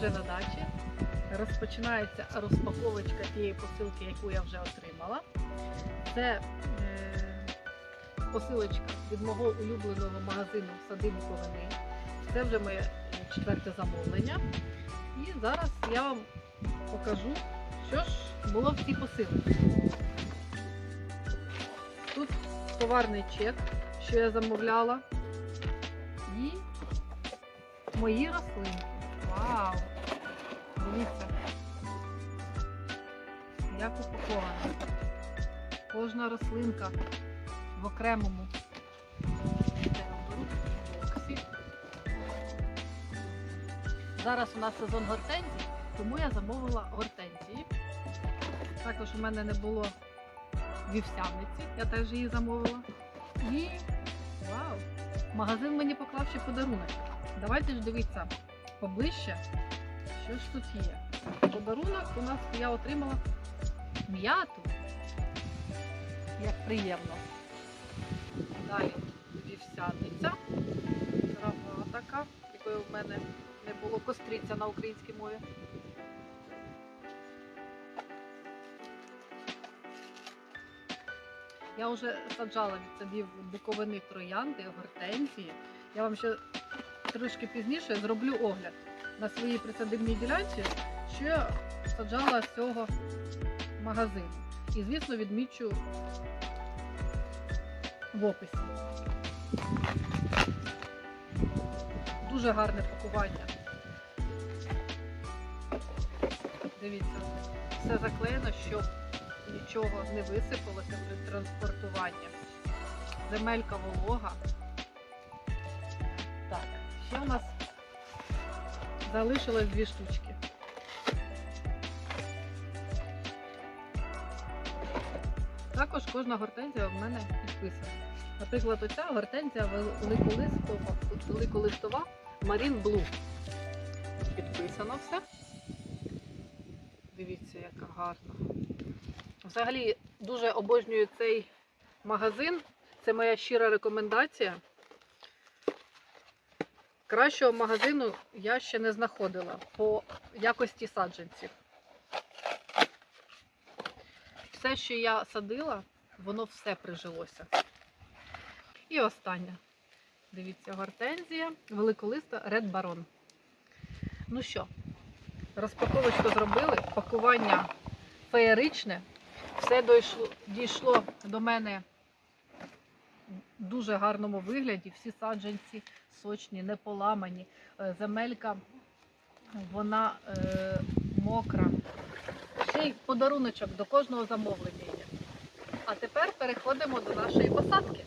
вже на дачі. Розпочинається розпаковочка тієї посилки, яку я вже отримала. Це е, посилочка від мого улюбленого магазину Сади Буковини. Це вже моє четверте замовлення. І зараз я вам покажу, що ж було в цій посилці. Тут товарний чек, що я замовляла. І мої рослинки. Вау! Дивіться. Як упакована. Кожна рослинка в окремому. Зараз у нас сезон гортензій, тому я замовила гортензії. Також у мене не було вівсяниці, я теж її замовила. І вау! Магазин мені поклав ще подарунок. Давайте ж дивитися поближче, що ж тут є. Подарунок у нас я отримала м'яту. Як приємно. Далі вівсяниця. Трава така, якої в мене не було костриця на українській мові. Я вже саджала від садів буковини троянди, гортензії. Я вам ще трошки пізніше зроблю огляд на своїй присадибній ділянці, я саджала з цього магазину. І, звісно, відмічу в описі. Дуже гарне пакування. Дивіться, все заклеєно, щоб нічого не висипалося при транспортуванні. Земелька волога. Так, ще у нас залишилось дві штучки. Також кожна гортензія в мене підписана. Наприклад, оця гортензія великолистова, великолистова Marine Blue. Підписано все. Дивіться, яка гарна. Взагалі дуже обожнюю цей магазин. Це моя щира рекомендація. Кращого магазину я ще не знаходила по якості саджанців. Все, що я садила, воно все прижилося. І останнє. Дивіться, гортензія, великолиста Red Baron. Ну що, розпаковочку зробили, пакування феєричне. Все дійшло, дійшло до мене в дуже гарному вигляді. Всі саджанці сочні, не поламані. Е, Земелька, вона е, мокра. Ще й подаруночок до кожного замовлення є. А тепер переходимо до нашої посадки.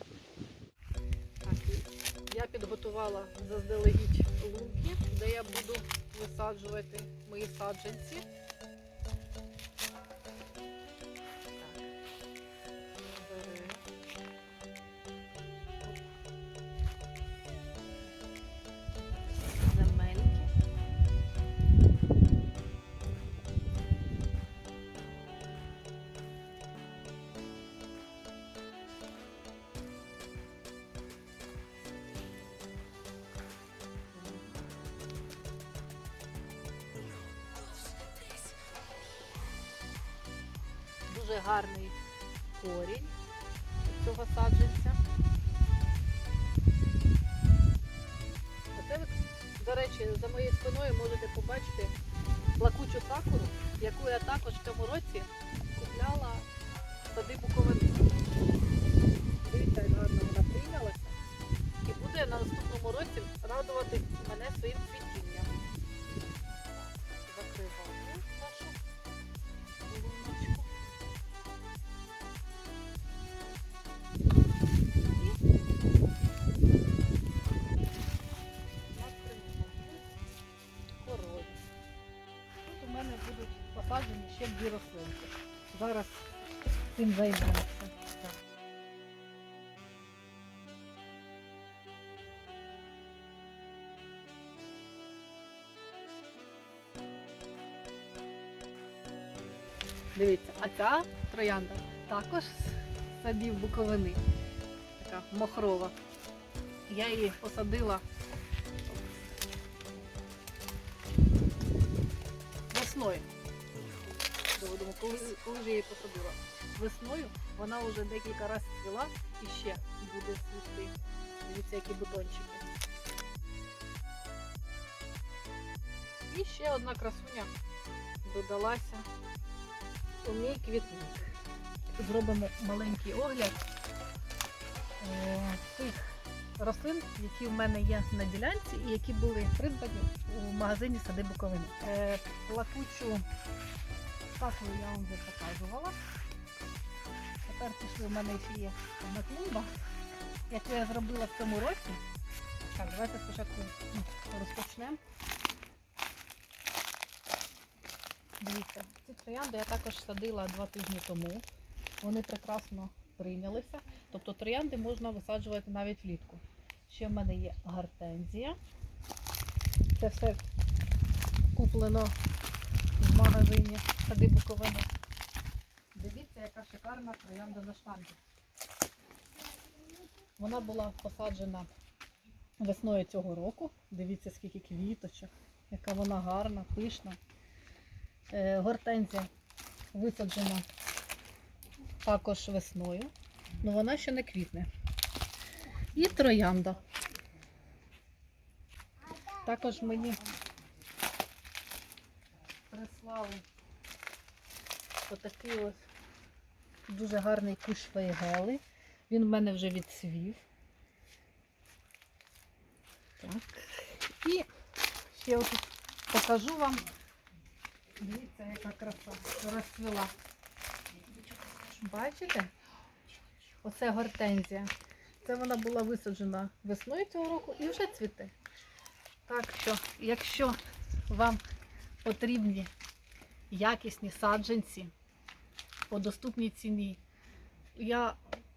Я підготувала заздалегідь лунки, де я буду висаджувати мої саджанці. Дуже гарний корінь цього саджанця. Оце до речі, за моєю спиною можете побачити плакучу сакуру, яку я також в цьому році купляла сади Буковини. Дивіться, як гарно вона прийнялася. І буде на наступному році радувати мене своїм цвітінням. Цим займемося. Дивіться, а ця троянда також з садів Буковини. Така мохрова. Я її посадила весною. Коли, коли ж я її посадила? Весною вона вже декілька разів цвіла і ще буде цвісти. Дивіться, які бутончики. І ще одна красуня додалася у мій квітник. Зробимо маленький огляд е, тих рослин, які в мене є на ділянці і які були придбані у магазині сади Буковини. Е, плакучу сакву я вам вже показувала. Тепер пішли в мене ще є одна клумба, яку я зробила в цьому році. Так, давайте спочатку ну, розпочнемо. Дивіться, ці троянди я також садила два тижні тому. Вони прекрасно прийнялися. Тобто троянди можна висаджувати навіть влітку. Ще в мене є гортензія. Це все куплено в магазині сади Буковини. Яка шикарна троянда на штангі. Вона була посаджена весною цього року. Дивіться, скільки квіточок, яка вона гарна, пишна. Е, Гортензія висаджена також весною, але вона ще не квітне. І троянда. Також мені прислали отакий ось дуже гарний кущ фейгели. Він в мене вже відцвів. Так. І ще отут покажу вам. Дивіться, яка краса розцвіла. Бачите? Оце гортензія. Це вона була висаджена весною цього року і вже цвіте. Так що, якщо вам потрібні якісні саджанці по доступній ціні, я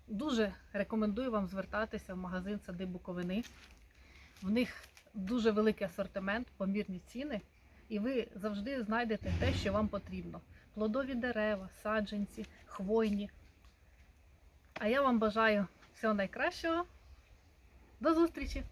дуже рекомендую вам звертатися в магазин сади Буковини. В них дуже великий асортимент, помірні ціни, і ви завжди знайдете те, що вам потрібно. Плодові дерева, саджанці, хвойні. А я вам бажаю всього найкращого. До зустрічі!